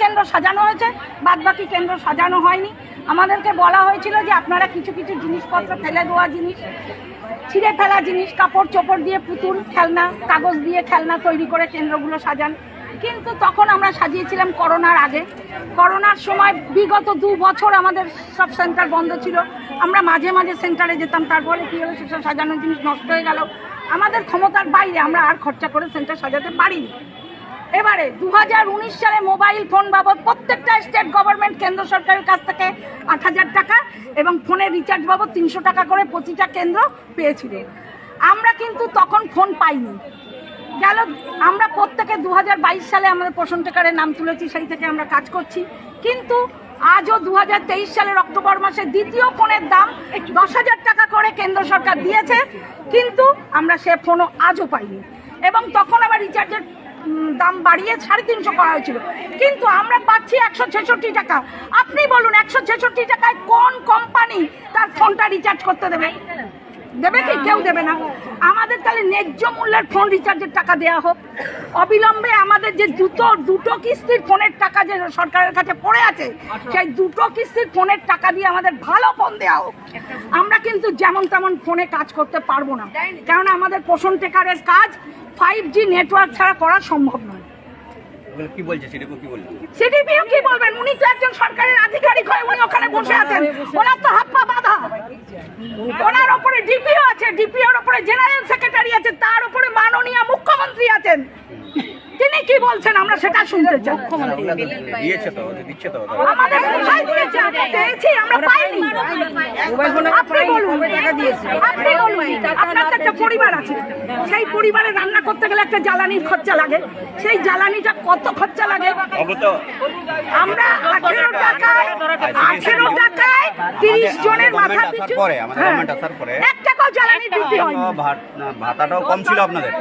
কেন্দ্র সাজানো হয়েছে বাদ বাকি কেন্দ্র সাজানো হয়নি। আমাদেরকে বলা হয়েছিল যে আপনারা কিছু কিছু জিনিসপত্র ফেলে দেওয়া জিনিস, ছিঁড়ে ফেলা জিনিস, কাপড় চোপড় দিয়ে পুতুল, খেলনা, কাগজ দিয়ে খেলনা তৈরি করে কেন্দ্রগুলো সাজান। কিন্তু তখন আমরা সাজিয়েছিলাম করোনার আগে। করোনার সময় বিগত দু বছর আমাদের সব সেন্টার বন্ধ ছিল। আমরা মাঝে মাঝে সেন্টারে যেতাম, তারপরে কী হলো, সেসব সাজানোর জিনিস নষ্ট হয়ে গেল। আমাদের ক্ষমতার বাইরে আমরা আর খরচা করে সেন্টার সাজাতে পারিনি। এবারে দু হাজার উনিশ সালে মোবাইল ফোন বাবদ প্রত্যেকটা স্টেট গভর্নমেন্ট, কেন্দ্র সরকারের কাছ থেকে আট হাজার টাকা এবং ফোনের রিচার্জ বাবদ তিনশো টাকা করে প্রতিটা কেন্দ্র পেয়েছিল আমরা কিন্তু তখন ফোন পাইনি। গেল, আমরা প্রত্যেকে দু হাজার বাইশ সালে আমাদের পোষণ নাম তুলেছি, সেই থেকে আমরা কাজ করছি। কিন্তু আজও দু হাজার তেইশ সালের অক্টোবর মাসে দ্বিতীয় ফোনের দাম দশ হাজার টাকা করে কেন্দ্র সরকার দিয়েছে, কিন্তু আমরা সে ফোনও আজও পাইনি। এবং তখন আবার রিচার্জের দাম বাড়িয়ে সাড়ে তিনশো করা হয়েছিল। কিন্তু আমরা পাচ্ছি একশো ছেষট্টি টাকা। আপনি বলুন, একশো ছেষট্টি টাকায় কোন কোম্পানি তার ফোনটা রিচার্জ করতে দেবে? দেবে কি কেউ দেবে না আমাদের তাহলে ন্যায্য মূল্যের ফোন রিচার্জের টাকা দেওয়া হোক অবিলম্বে আমাদের যে দুটো দুটো কিস্তির ফোনের টাকা যে সরকারের কাছে পড়ে আছে সেই দুটো কিস্তির ফোনের টাকা দিয়ে আমাদের ভালো ফোন দেওয়া হোক আমরা কিন্তু যেমন তেমন ফোনে কাজ করতে পারব না কারণ আমাদের পোষণ টেকারের কাজ ফাইভ জি নেটওয়ার্ক ছাড়া করা সম্ভব নয় কি বলছে সেটা কি বলছে সিডিপিও কি বলবেন উনি তো একজন সরকারের আধিকারিক হয়ে উনি ওখানে বসে আছেন ওনার তো হাত পা ওনার ওপরে ডিপিও আছে ডিপিওর উপরে জেনারেল সেক্রেটারি আছে তার উপরে মাননীয় মুখ্যমন্ত্রী আছেন। কি বলছেন? আমরা সেটা শুনতে চাই। দিয়েছে তো দিচ্ছে তো আমাদের কোথায় দিয়েছে? আমরা পেয়েছি আমরা পাইনি। আপনি বলুন আপনি বলুন। আপনার একটা পরিবার আছে। সেই পরিবারে রান্না করতে গেলে একটা জ্বালানির খরচা লাগে। সেই জ্বালানিটা কত খরচা লাগে? আমরা আঠেরো টাকায় আঠেরো টাকায় তিরিশ জনের মাথা পিছু পরে আমাদের হ্যাঁ, টাকাও জ্বালানি ভাতাটাও কম ছিল আপনাদের।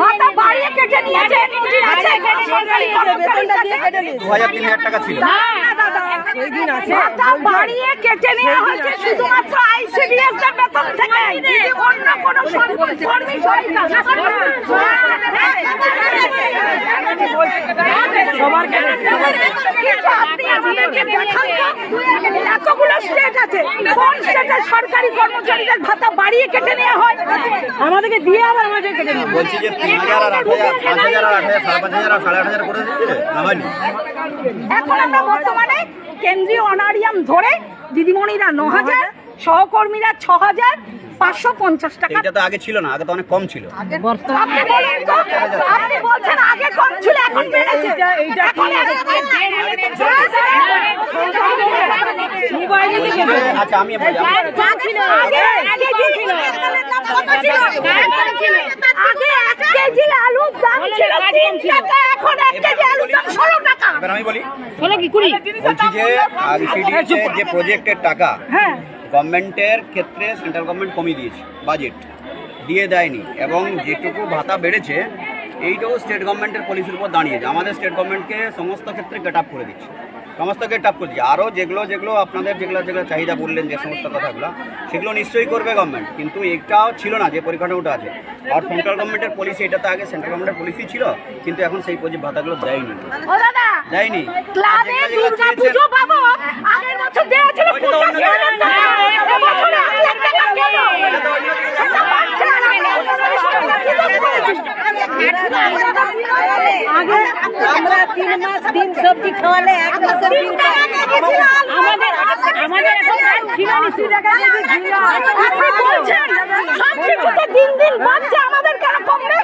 ভাতা। বাড়িয়ে কেটে নিয়েছে আছে সরকারি কর্মচারীর কাছে। দু হাজার তিন হাজার টাকা ছিল না, দাদা, ভাতা বাড়িয়ে কেটে নেওয়া হয়েছে শুধুমাত্র আইসিডিএস এর বেতন থেকে অন্য কোনো সরকারি কর্মী সহায়তা কিন্তু আপনি আমাদেরকে দেখান তো, এতগুলো স্টেট আছে। কোন স্টেটের সরকারি কর্মচারীদের ভাতা বাড়িয়ে কেটে নেওয়া হয়? আমাদেরকে দিয়ে আবার আমাদের কেটে নেওয়া বলছি যে তিন হাজার আর আট হাজার পাঁচ হাজার আর আট হাজার সাড়ে পাঁচ হাজার আর সাড়ে আট হাজার করে দিচ্ছে? না হয়নি এখন আমরা বর্তমানে কেন্দ্রীয় অনারিয়াম ধরে দিদিমণিরা ন হাজার সহকর্মীরা ছ হাজার পাঁচশো পঞ্চাশ টাকা। এইটা তো আগে ছিল না আগে তো অনেক কম ছিল। আপনি বলেন তো, আপনি এখন বেড়েছে এখন আচ্ছা আমি বলি আমি- আগে আগে ছিল। কত ছিল? আগে এক কেজি আলুর দাম ছিল তিন টাকা এখন এক কেজি আলুর দাম ষোলো টাকা। এবার আমি বলি বলছি যে আইসিডিএস যে প্রজেক্টের টাকা হ্যাঁ। গভর্নমেন্টের ক্ষেত্রে সেন্ট্রাল গভর্নমেন্ট কমিয়ে দিয়েছে বাজেট। দিয়ে দেয়নি। এবং যেটুকু ভাতা বেড়েছে এইটাও স্টেট গভর্নমেন্টের পলিসির উপর দাঁড়িয়েছে আমাদের স্টেট গভর্নমেন্টকে সমস্ত ক্ষেত্রে গেট আপ করে দিচ্ছে। সমস্ত গেট আপ করে দিচ্ছে। আরও যেগুলো যেগুলো আপনাদের যেগুলো যেগুলো চাহিদা বললেন যে সমস্ত কথাগুলো সেগুলো নিশ্চয়ই করবে গভর্নমেন্ট কিন্তু এটাও ছিল না যে পরিকাঠামোটা আছে। আর সেন্ট্রাল গভর্নমেন্টের পলিসি এটা তো আগে সেন্ট্রাল গভর্নমেন্টের পলিসি ছিল কিন্তু এখন সেই প্রজেক্ট ভাতাগুলো দেয়নি। দেয়নি। আগের বছর ছিল ওইটা তো অন্য পঁচাশি হাজার টাকা এবছরে এক লাখ টাকা কেন? সেটা পাচ্ছে না। আগে আমরা তিন মাস দিন সবজি খাওয়ালে এক মাসের। আমাদের আমাদের এখন দিন দিন বাড়ছে আমাদের কেন কমবে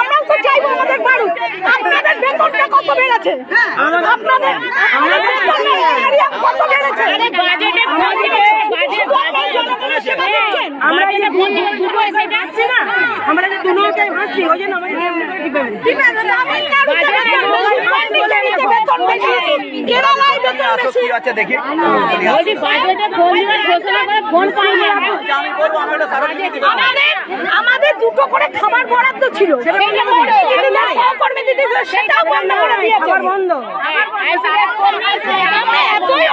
আমরাও তো চাইব আমাদের আপনাদের বেতনটা কত বেড়েছে? আপনাদের কত বেড়েছে? দিচ্ছেন। আমরা যে দুটো এসে যাচ্ছি না আমরা যে হাসছি ওই জন্য আমাদের টিপে ঠিক আছে, আমি কারও টাকা দেবো না, পান্ডিচেরিতে বেতন বেশি, কেরালায় বেতন আসো কি আছে দেখি। বলছি বাজেটে ফোন দিবার ঘোষণা করে ফোন পাইনি আমরা আমি বলব আমি একটা সারা দিয়ে আমাদের আমাদের দুটো করে খাবার বরাদ্দ ছিল। দিদিরা সহকর্মী সেটাও বন্ধ করে দিয়েছে। বন্ধ। এতই